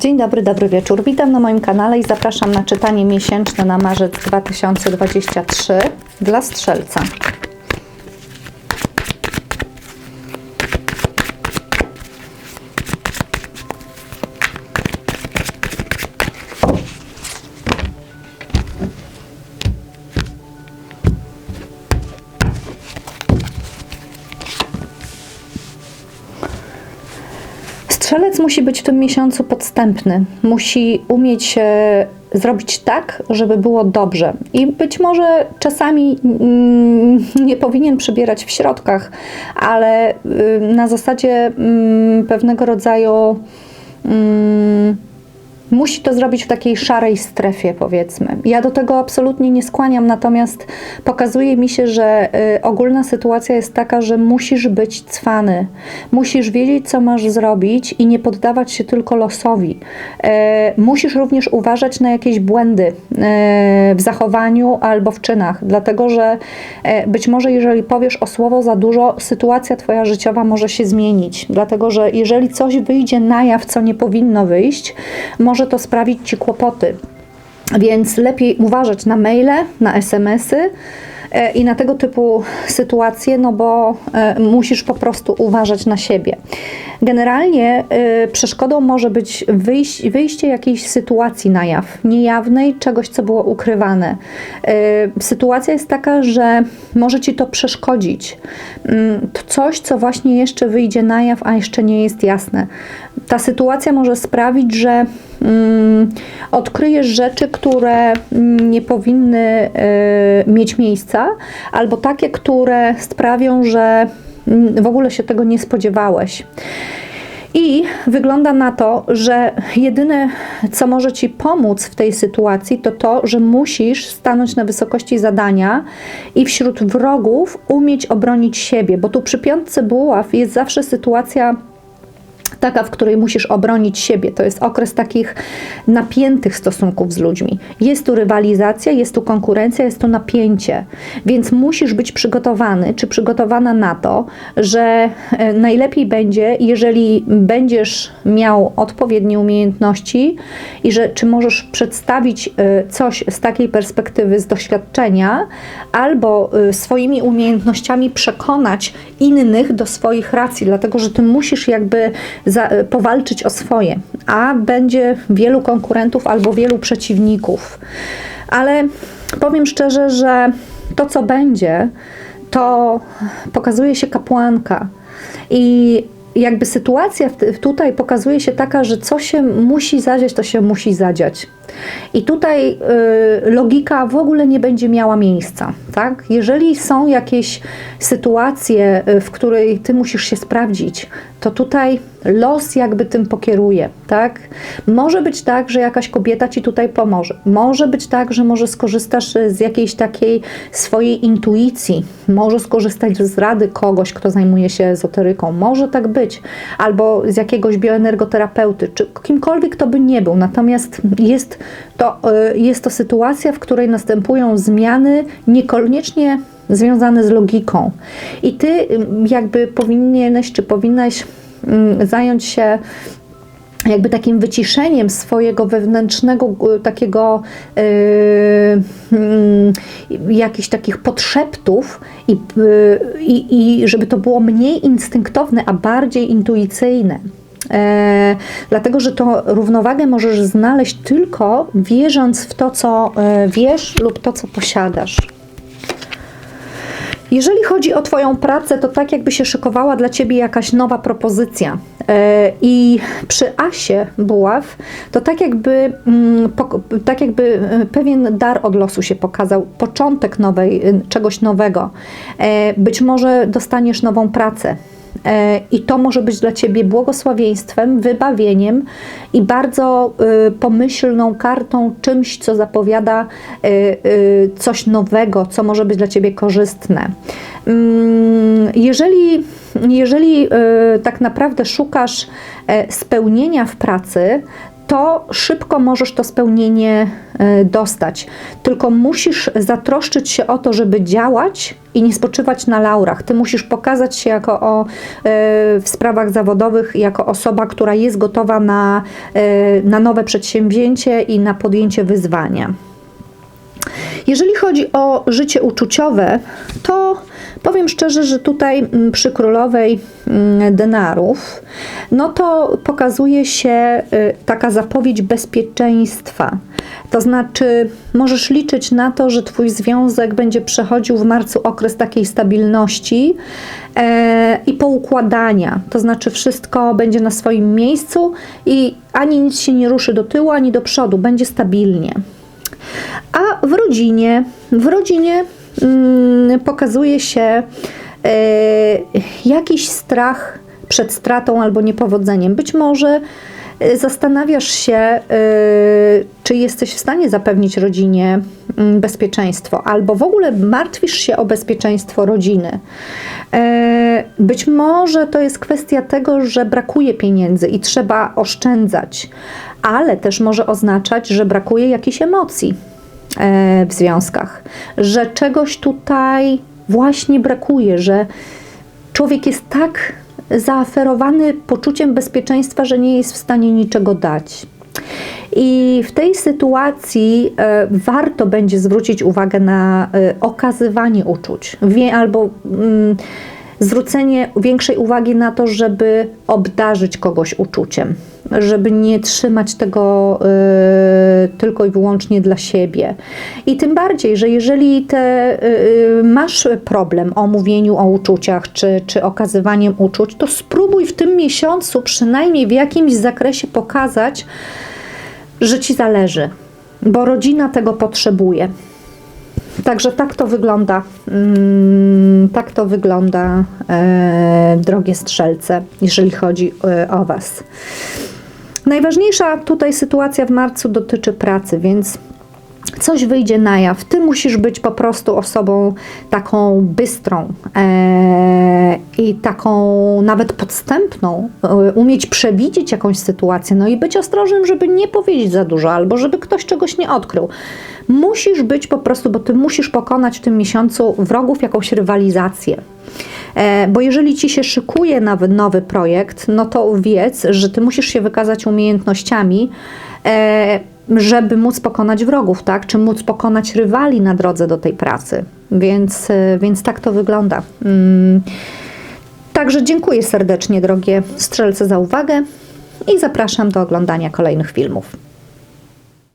Dzień dobry, dobry wieczór. Witam na moim kanale i zapraszam na czytanie miesięczne na marzec 2023 dla Strzelca. Strzelec musi być w tym miesiącu podstępny. Musi umieć zrobić tak, żeby było dobrze. I być może czasami mm, nie powinien przybierać w środkach, ale y, na zasadzie mm, pewnego rodzaju. Musi to zrobić w takiej szarej strefie, powiedzmy. Ja do tego absolutnie nie skłaniam, natomiast pokazuje mi się, że y, ogólna sytuacja jest taka, że musisz być cwany. Musisz wiedzieć, co masz zrobić i nie poddawać się tylko losowi. E, musisz również uważać na jakieś błędy e, w zachowaniu albo w czynach, dlatego że e, być może, jeżeli powiesz o słowo za dużo, sytuacja Twoja życiowa może się zmienić. Dlatego, że jeżeli coś wyjdzie na jaw, co nie powinno wyjść, może to sprawić Ci kłopoty. Więc lepiej uważać na maile, na SMS-y e, i na tego typu sytuacje, no bo e, musisz po prostu uważać na siebie. Generalnie e, przeszkodą może być wyjście jakiejś sytuacji na jaw, niejawnej, czegoś, co było ukrywane. Sytuacja jest taka, że może ci to przeszkodzić. Mm, coś, co właśnie jeszcze wyjdzie na jaw, a jeszcze nie jest jasne. Ta sytuacja może sprawić, że odkryjesz rzeczy, które nie powinny y, mieć miejsca, albo takie, które sprawią, że mm, w ogóle się tego nie spodziewałeś. I wygląda na to, że jedyne, co może ci pomóc w tej sytuacji, to to, że musisz stanąć na wysokości zadania i wśród wrogów umieć obronić siebie, bo tu przy piątce buław jest zawsze sytuacja taka, w której musisz obronić siebie. To jest okres takich napiętych stosunków z ludźmi. Jest tu rywalizacja, jest tu konkurencja, jest tu napięcie, więc musisz być przygotowany czy przygotowana na to, że e, najlepiej będzie, jeżeli będziesz miał odpowiednie umiejętności i że czy możesz przedstawić e, coś z takiej perspektywy, z doświadczenia, albo e, swoimi umiejętnościami przekonać innych do swoich racji, dlatego że ty musisz jakby za, powalczyć o swoje, a będzie wielu konkurentów albo wielu przeciwników. Ale powiem szczerze, że to, co będzie, to pokazuje się kapłanka. I jakby sytuacja tutaj pokazuje się taka, że co się musi zadziać, to się musi zadziać. I tutaj y, logika w ogóle nie będzie miała miejsca. Tak? Jeżeli są jakieś sytuacje, y, w której ty musisz się sprawdzić, to tutaj los jakby tym pokieruje, tak? Może być tak, że jakaś kobieta ci tutaj pomoże. Może być tak, że może skorzystasz z jakiejś takiej swojej intuicji. Może skorzystać z rady kogoś, kto zajmuje się ezoteryką. Może tak być. Albo z jakiegoś bioenergoterapeuty, czy kimkolwiek to by nie był. Natomiast jest to, y, jest to sytuacja, w której następują zmiany niekoniecznie związane z logiką. I ty y, jakby powinieneś, czy powinnaś mm, zająć się jakby takim wyciszeniem swojego wewnętrznego y, takiego yy, yy, jakichś takich podszeptów i, yy, i żeby to było mniej instynktowne, a bardziej intuicyjne. E, dlatego, że to równowagę możesz znaleźć tylko wierząc w to, co e, wiesz lub to, co posiadasz. Jeżeli chodzi o Twoją pracę, to tak jakby się szykowała dla Ciebie jakaś nowa propozycja. E, I przy Asie Buław to tak jakby, mm, tak jakby e, pewien dar od losu się pokazał, początek nowej, czegoś nowego. Być może dostaniesz nową pracę E, I to może być dla Ciebie błogosławieństwem, wybawieniem i bardzo y, pomyślną kartą, czymś, co zapowiada y, y, coś nowego, co może być dla Ciebie korzystne. Mm, jeżeli, jeżeli tak naprawdę szukasz e, spełnienia w pracy, to szybko możesz to spełnienie e, dostać. Tylko musisz zatroszczyć się o to, żeby działać i nie spoczywać na laurach. Ty musisz pokazać się jako o, e, w sprawach zawodowych jako osoba, która jest gotowa na, e, na nowe przedsięwzięcie i na podjęcie wyzwania. Jeżeli chodzi o życie uczuciowe, to powiem szczerze, że tutaj mm, przy królowej mm, denarów, no to pokazuje się y, taka zapowiedź bezpieczeństwa. To znaczy, możesz liczyć na to, że Twój związek będzie przechodził w marcu okres takiej stabilności e, i poukładania. To znaczy, wszystko będzie na swoim miejscu i ani nic się nie ruszy do tyłu, ani do przodu, będzie stabilnie. A w rodzinie, w rodzinie mm, pokazuje się e, jakiś strach przed stratą albo niepowodzeniem. Być może e, zastanawiasz się, e, czy jesteś w stanie zapewnić rodzinie mm, bezpieczeństwo, albo w ogóle martwisz się o bezpieczeństwo rodziny. Być może to jest kwestia tego, że brakuje pieniędzy i trzeba oszczędzać, ale też może oznaczać, że brakuje jakichś emocji w związkach, że czegoś tutaj właśnie brakuje, że człowiek jest tak zaaferowany poczuciem bezpieczeństwa, że nie jest w stanie niczego dać. I w tej sytuacji e, warto będzie zwrócić uwagę na e, okazywanie uczuć, albo mm, zwrócenie większej uwagi na to, żeby obdarzyć kogoś uczuciem, żeby nie trzymać tego y, tylko i wyłącznie dla siebie. I tym bardziej, że jeżeli te, y, masz problem o mówieniu o uczuciach czy, czy okazywaniem uczuć, to spróbuj w tym miesiącu przynajmniej w jakimś zakresie pokazać, że ci zależy, bo rodzina tego potrzebuje. Także tak to wygląda. Mm, tak to wygląda, e, drogie strzelce, jeżeli chodzi e, o Was. Najważniejsza tutaj sytuacja w marcu dotyczy pracy, więc coś wyjdzie na jaw. Ty musisz być po prostu osobą taką bystrą e, i taką nawet podstępną, e, umieć przewidzieć jakąś sytuację, no i być ostrożnym, żeby nie powiedzieć za dużo, albo żeby ktoś czegoś nie odkrył. Musisz być po prostu, bo ty musisz pokonać w tym miesiącu wrogów, jakąś rywalizację. E, bo jeżeli ci się szykuje nawet nowy projekt, no to wiedz, że ty musisz się wykazać umiejętnościami, e, żeby móc pokonać wrogów, tak? Czy móc pokonać rywali na drodze do tej pracy. Więc, e, więc tak to wygląda. Mm. Także dziękuję serdecznie, drogie strzelce, za uwagę i zapraszam do oglądania kolejnych filmów.